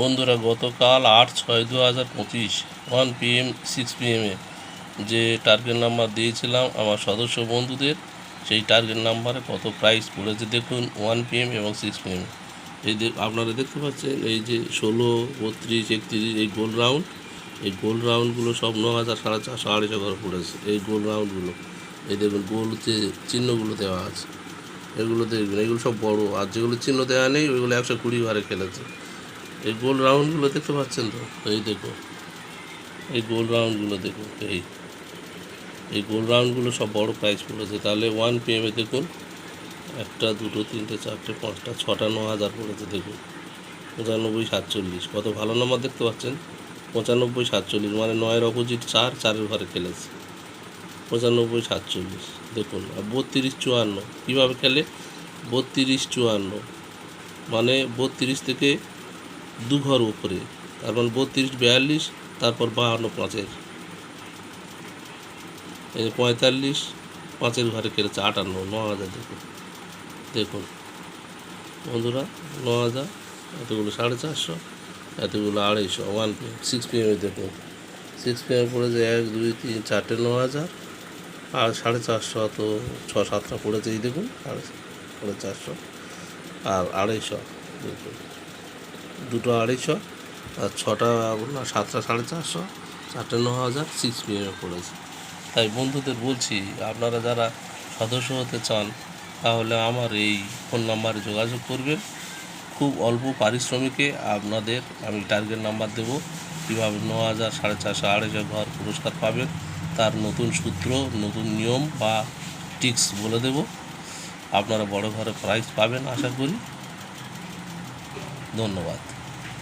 বন্ধুরা, গতকাল আট ছয় দু হাজার পঁচিশ ওয়ান পিএম সিক্স পিএমে যে টার্গেট নাম্বার দিয়েছিলাম আমার সদস্য বন্ধুদের, সেই টার্গেট নাম্বারে কত প্রাইস পড়েছে দেখুন ওয়ান পিএম এবং সিক্স পিএম এই আপনারা দেখতে পাচ্ছেন, এই যে ষোলো, বত্রিশ, একত্রিশ, এই গোল রাউন্ড এই গোল রাউন্ডগুলো সব ন হাজার সাড়ে চারশো আড়াইশো করে পড়েছে, এই গোল। রাউন্ডগুলো এই দেখুন গোল যে চিহ্নগুলো দেওয়া আছে। এগুলো দেখবেন, এগুলো সব বড়, আর যেগুলো চিহ্ন দেওয়া নেই, ওইগুলো একশো কুড়ি ঘরে খেলেছে। এই গোল রাউন্ডগুলো দেখতে পাচ্ছেন তো? এই দেখো। এই গোল রাউন্ডগুলো দেখুন এই। এই গোল রাউন্ডগুলো সব বড় প্রাইস পড়েছে। তাহলে ওয়ান পি পিএমে দেখুন, একটা, দুটো, তিনটে, চারটে, পাঁচটা, ছটা, ন হাজার পড়েছে, দেখুন। পঁচানব্বই, সাতচল্লিশ। কত ভালো নম্বর দেখতে পাচ্ছেন? পঁচানব্বই, সাতচল্লিশ মানে নয়ের অপোজিট চার, চারের ঘরে খেলেছে। পঁচানব্বই, সাতচল্লিশ, দেখুন। আর বত্রিশ, চুয়ান্ন, কীভাবে খেলে? বত্রিশ, চুয়ান্ন। মানে বত্রিশ থেকে দু ঘর উপরে তার মানে বত্রিশ, বিয়াল্লিশ, তারপর বাহান্ন পাঁচের। এই পঁয়তাল্লিশ, পাঁচের ঘরে খেলেছে আটান্ন, ন হাজার দেখুন। দেখুন। বন্ধুরা, ন হাজার, এতগুলো সাড়ে চারশো, এতগুলো আড়াইশো ওয়ান পি সিক্স পি এমে দেখুন। সিক্স পি এম পড়েছে এক, দুই, তিন, চারটে ন হাজার, আর সাড়ে চারশো তো ছ, সাতটা পড়েছে এই দেখুন, সাড়ে সাড়ে চারশো, আর আড়াইশো, দেখুন। দুটো আড়াইশো, আর ছটা না, সাতটা সাড়ে চারশো, চারটে ন হাজার সিক্স পিএমে পড়েছে তাই বন্ধুদের বলছি, আপনারা যারা সদস্য হতে চান, তাহলে আমার এই ফোন নাম্বারে যোগাযোগ করবেন। খুব অল্প পারিশ্রমিকে আপনাদের আমি টার্গেট নাম্বার দেবো। কীভাবে ন হাজার সাড়ে চারশো আড়াইশো ঘর পুরস্কার পাবেন, তার নতুন সূত্র, নতুন নিয়ম বা টিক্স বলে দেব। আপনারা বড় ঘরে প্রাইজ পাবেন, আশা করি। ধন্যবাদ।